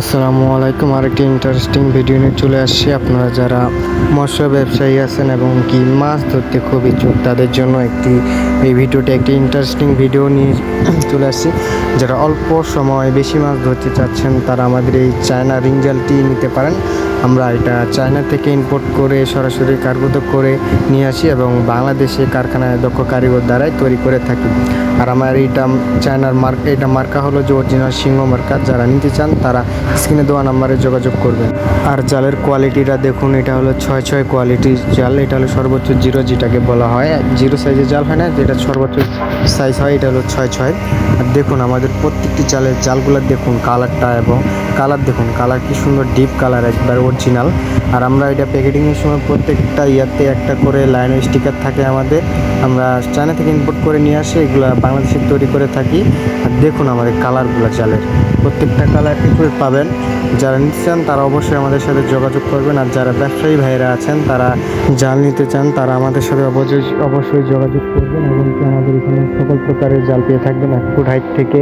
আসসালামু আলাইকুম, আরেকটি ইন্টারেস্টিং ভিডিও নিয়ে চলে আসছি। আপনারা যারা মৎস্য ব্যবসায়ী আছেন এবং কি মাছ ধরতে খুব ইচ্ছুক, তাদের জন্য একটি, এই ভিডিওটি একটি ইন্টারেস্টিং ভিডিও নিয়ে চলে আসছি। যারা অল্প সময় বেশি মাছ ধরতে চাচ্ছেন, তারা আমাদের এই চায়না রিঞ্জালটি নিতে পারেন। আমরা এটা চায়না থেকে ইম্পোর্ট করে সরাসরি কার্গোত করে নিয়ে আসি এবং বাংলাদেশে কারখানায় দক্ষ কারিগর দ্বারাই তৈরি করে থাকি। আর আমার এইটা চায়নার মার্ক এটা মার্কা হলো যে অরিজিনাল সিংহ মার্কা। যারা নিতে চান তারা স্ক্রিনে দেওয়া নাম্বারে যোগাযোগ করবেন। আর জালের কোয়ালিটিটা দেখুন, এটা হলো ছয় ছয় কোয়ালিটির জাল। এটা হলো সর্বোচ্চ জিরো যেটাকে বলা হয়। জিরো সাইজের জাল হয় না, যেটা সর্বোচ্চ সাইজ হয়, এটা হলো ছয় ছয়। আর দেখুন, আমাদের প্রত্যেকটি জালের জালগুলো দেখুন, কালারটা এবং কালার দেখুন। কালার কি সুন্দর, ডিপ কালার, একবার অরিজিনাল আর আমরা এটা প্যাকেটিংয়ের সময় প্রত্যেকটা ইয়াতে একটা করে লাইন স্টিকার থাকে আমাদের। আমরা চায়না থেকে ইম্পোর্ট করে নিয়ে আসি, এগুলো বাংলাদেশে তৈরি করে থাকি। আর দেখুন আমাদের কালারগুলো চালের প্রত্যেকটা কালার ইনক্লুড পাবেন। যারা নিতে চান তারা অবশ্যই আমাদের সাথে যোগাযোগ করবেন। আর যারা ব্যবসায়ী ভাইরা আছেন, তারা জাল নিতে চান, তারা আমাদের সাথে অবশ্যই অবশ্যই যোগাযোগ করবেন। এবং আমাদের এখানে সকল প্রকারের জাল পেয়ে থাকবেন। এক ফুট হাইট থেকে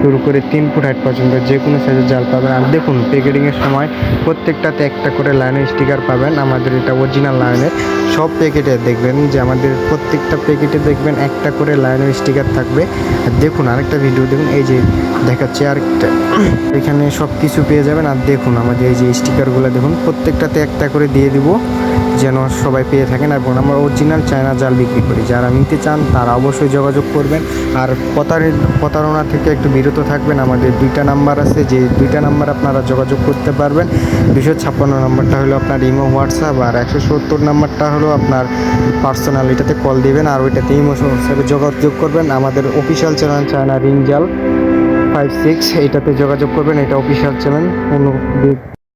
শুরু করে তিন ফুট হাইট পর্যন্ত যে কোনো সাইজের জাল পাবেন। আর দেখুন প্যাকেটিংয়ের সময় প্রত্যেকটাতে একটা করে লাইনের স্টিকার পাবেন। আমাদের এটা অরিজিনাল লাইনের সব প্যাকেটে দেখবেন যে আমাদের প্রত্যেকটা প্যাকেটে দেখবেন একটা করে লাইনের স্টিকার থাকবে। আর দেখুন, আরেকটা ভিডিও দেখুন, এই যে দেখাচ্ছে আরেকটা। এখানে সব কিছু পেয়ে যাবেন। আর দেখুন, আমাদের এই যে স্টিকারগুলো দেখুন, প্রত্যেকটাতে একটা করে দিয়ে দিব। যেন সবাই পেয়ে থাকেন এবং আমরা অরিজিনাল চায়না জাল বিক্রি করি। যারা নিতে চান তারা অবশ্যই যোগাযোগ করবেন। আর প্রতারিত প্রতারণা থেকে একটু বিরত থাকবেন। আমাদের দুইটা নাম্বার আছে, যে দুইটা নাম্বার আপনারা যোগাযোগ করতে পারবেন। দুশো ছাপ্পান্ন নাম্বারটা হলো আপনার ইমো হোয়াটসঅ্যাপ, আর একশো সত্তর নাম্বারটা হলো আপনার পার্সোনাল এটাতে কল দিবেন আর ওইটাতে ইমো হোয়াটসঅ্যাপে যোগাযোগ করবেন। আমাদের অফিসিয়াল চ্যানেল চায়না রিং জাল ফাইভ সিক্স এইটাতে যোগাযোগ করবেন। এটা অফিসিয়াল চ্যানেল কোনো